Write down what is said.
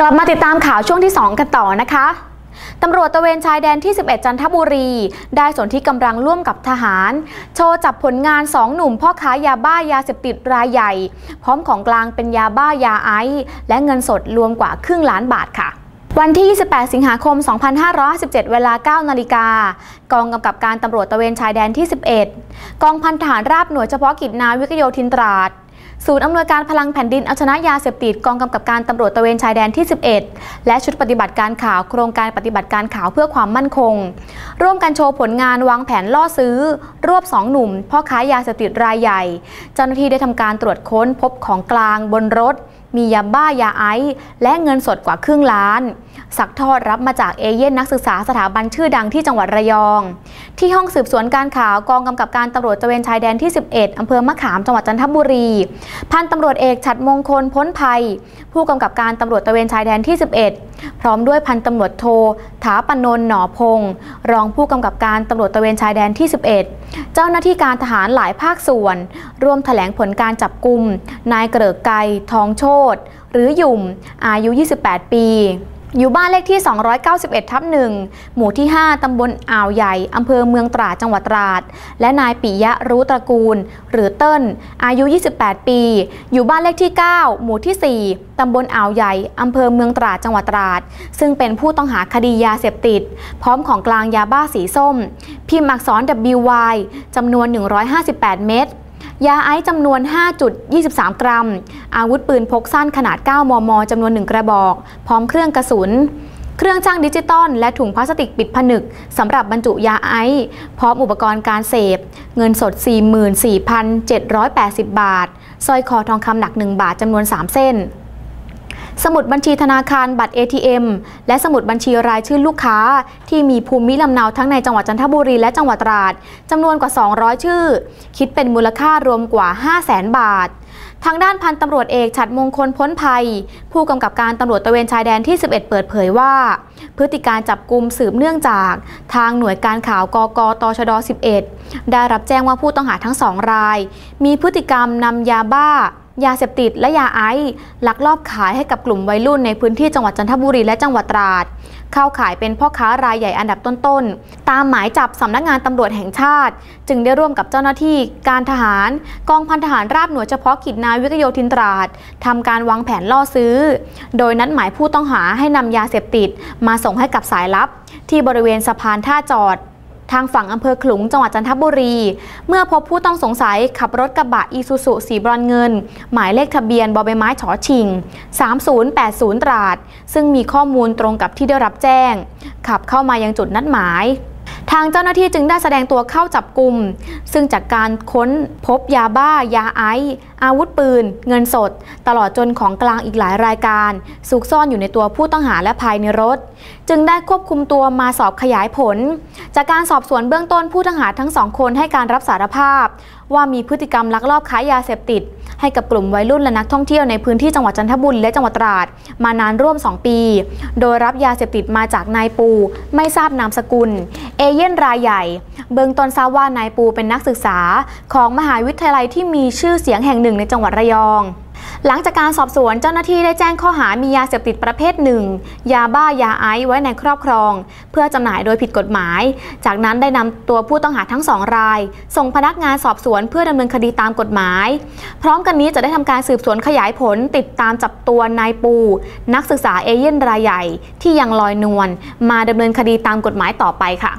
กลับมาติดตามข่าวช่วงที่ 2 กันต่อนะคะตำรวจตะเวนชายแดนที่ 11 จันทบุรี ได้ส่วนที่กำลังร่วมกับทหาร โชว์จับผลงาน 2 หนุ่มพ่อค้ายาบ้ายาเสพติดรายใหญ่ พร้อมของกลางเป็นยาบ้ายาไอซ์และเงินสดรวมกว่าครึ่งล้านบาทค่ะวันที่ 28 สิงหาคม 2557 เวลา 9 นาฬิกา กองกำกับการตำรวจตะเวนชายแดนที่ 11 กองพันทหารราบหน่วยเฉพาะกิจนาวิกโยธินตราด ศูนย์อำนวยการพลังแผ่นดินเอาชนะยาเสพติดกองกำกับการตำรวจตะเวนชายแดนที่ 11 และชุดปฏิบัติการข่าวโครงการปฏิบัติการข่าวเพื่อความมั่นคง ร่วมกันโชว์ผลงานวางแผนล่อซื้อ รวบสองหนุ่ม พ่อค้ายาเสพติดรายใหญ่ เจ้าหน้าที่ได้ทำการตรวจค้นพบของกลางบนรถ มียาบ้ายาไอซ์และเงินสดกว่าครึ่งล้านสักทอดรับมาจากเอเย่นนักศึกษาสถาบันชื่อดังที่จังหวัดระยอง ที่ห้องสืบสวนการข่าวกองกำกับการตำรวจตะเวนชายแดนที่ 11อำเภอมะขามจังหวัดจันทบุรีพันตำรวจเอกฉัดมงคลพ้นภัย ผู้กำกับการตำรวจตะเวนชายแดนที่ 11 พร้อมด้วยพันตำรวจโทถาปนนท์หนอพงศ์รองผู้กำกับการตำรวจตะเวนชายแดนที่ 11 เจ้าหน้าที่การทหารหลายภาคส่วน ร่วมแถลงผลการจับกลุ่มนายเกริกไกรทองโชตหรือหยุ่มอายุ 28 ปี อยู่บ้านเลขที่ 291 ทับ 1 หมู่ที่ 5 ตำบลอ่าวใหญ่ อำเภอเมืองตราด จังหวัดตราด และนายปิยะรู้ตระกูล หรือเติ้ล อายุ 28 ปี อยู่บ้านเลขที่ 9 หมู่ที่ 4 ตำบลอ่าวใหญ่ อำเภอเมืองตราด จังหวัดตราด ซึ่งเป็นผู้ต้องหาคดียาเสพติด พร้อมของกลางยาบ้าสีส้ม พิมพ์อักษร WY จำนวน 158 เม็ดยาไอซ์จำนวน 5.23 กรัม อาวุธปืนพกสั้นขนาด 9 มม จำนวน 1 กระบอก พร้อมเครื่องกระสุน เครื่องช่างดิจิตอลและถุงพลาสติกปิดผนึกสำหรับบรรจุยาไอซ์พร้อมอุปกรณ์การเสพ เงินสด 44,780 บาทสร้อยคอทองคำหนัก 1 บาทจำนวน 3 เส้นสมุดบัญชีธนาคารบัตร ATM และสมุดบัญชีรายชื่อลูกค้า ที่มีภูมิลำเนาทั้งในจังหวัดจันทบุรีและจังหวัดตราดจำนวนกว่า 200 ชื่อ คิดเป็นมูลค่ารวมกว่า 500,000 บาท ทางด้านพันตำรวจเอกฉัดมงคลพ้นภัย ผู้กำกับการตำรวจตะเวนชายแดนที่ 11 เปิดเผยว่า พฤติการจับกลุ่มสืบเนื่องจาก ทางหน่วยการข่าวกกตชด 11 ได้รับแจ้งว่าผู้ต้องหาทั้งสองราย มีพฤติกรรมนำยาบ้า ยาเสพติดและยาไอซ์ลักลอบขายให้กับกลุ่มวัยรุ่นในพื้นที่จังหวัดจันทบุรีและจังหวัดตราด เข้าขายเป็นพ่อค้ารายใหญ่อันดับต้นๆ ตามหมายจับสำนักงานตำรวจแห่งชาติ จึงได้ร่วมกับเจ้าหน้าที่การทหาร กองพันทหารราบหน่วยเฉพาะกิจนาวิกโยธินตราดทำการวางแผนล่อซื้อ โดยนัดหมายผู้ต้องหาให้นำยาเสพติด มาส่งให้กับสายลับ ที่บริเวณสะพานท่าจอด ทางฝั่งอำเภอขลุงจังหวัดจันทบุรี เมื่อพบผู้ต้องสงสัยขับรถกระบะอีซูซุสีบรอนเงิน หมายเลขทะเบียนบอใบไม้ฉอชิง 3080 ตราด ซึ่งมีข้อมูลตรงกับที่ได้รับแจ้ง ขับเข้ามายังจุดนัดหมายทางเจ้าหน้าที่จึงได้แสดงตัวเข้าจับกลุ่ม ซึ่งจากการค้นพบยาบ้ายาไอซ์ อาวุธปืน เงินสด ตลอดจนของกลางอีกหลายรายการซุกซ่อนอยู่ในตัวผู้ต้องหาและภายในรถ จึงได้ควบคุมตัวมาสอบขยายผล จากการสอบสวนเบื้องต้นผู้ต้องหาทั้งสองคนให้การรับสารภาพ ว่ามีพฤติกรรมลักลอบค้ายาเสพติด ให้กับกลุ่มวัยรุ่นและนักท่องเที่ยวในพื้นที่จังหวัดจันทบุรีและจังหวัดตราด มานานร่วม 2 ปี โดยรับยาเสพติดมาจากนายปู ไม่ทราบนามสกุล เอเย่นรายใหญ่ เบื้องต้นทราบว่านายปูเป็นนักศึกษา ของมหาวิทยาลัยที่มีชื่อเสียงแห่งหนึ่งในจังหวัดระยอง หลังจากการสอบสวนเจ้าหน้าที่ได้แจ้งข้อหามียาเสพติดประเภทหนึ่งยาบ้ายาไอซ์ไว้ในครอบครอง เพื่อจำหน่ายโดยผิดกฎหมาย จากนั้นได้นำตัวผู้ต้องหาทั้งสองราย ส่งพนักงานสอบสวนเพื่อดำเนินคดีตามกฎหมาย พร้อมกันนี้จะได้ทำการสืบสวนขยายผลติดตามจับตัวนายปู นักศึกษาเอเย่นรายใหญ่ที่ยังลอยนวลมาดำเนินคดีตามกฎหมายต่อไปค่ะ